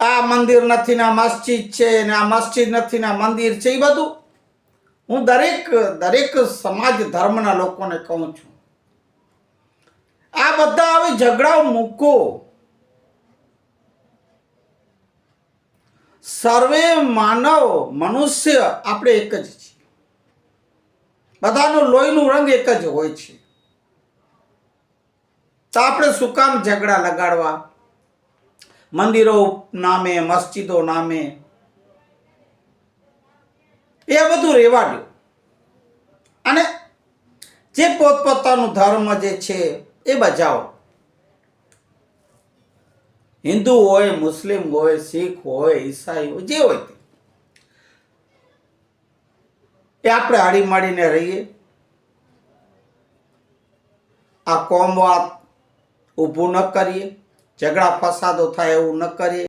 આ મંદિર નથી, ને આ મસ્જિદ છે, ને આ મસ્જિદ નથી, ને આ મંદિર છે, એ બધું હું દરેક દરેક સમાજ ધર્મના લોકોને કહું છું. આ બધા હવે ઝઘડાઓ મૂકો. સર્વે માનવ મનુષ્ય આપણે એક જ છીએ. બધાનું લોહીનું રંગ એક જ હોય છે. તો આપણે શું કામ ઝઘડા લગાડવા? મંદિરો નામે, મસ્જિદો નામે. એ બધું રહેવા દો. અને જે પોતપોતાનું ધર્મ જે છે, એ બજાવો. હિન્દુ હોય, મુસ્લિમ હોય, શીખ હોય, ઈસાઈ હોય, જે હોય તે. એ આપણે હળીમળીને રહીએ. આ કોમવાદ ઊભું ન કરીએ. ઝઘડા ફસાદો થાય એવું ન કરીએ.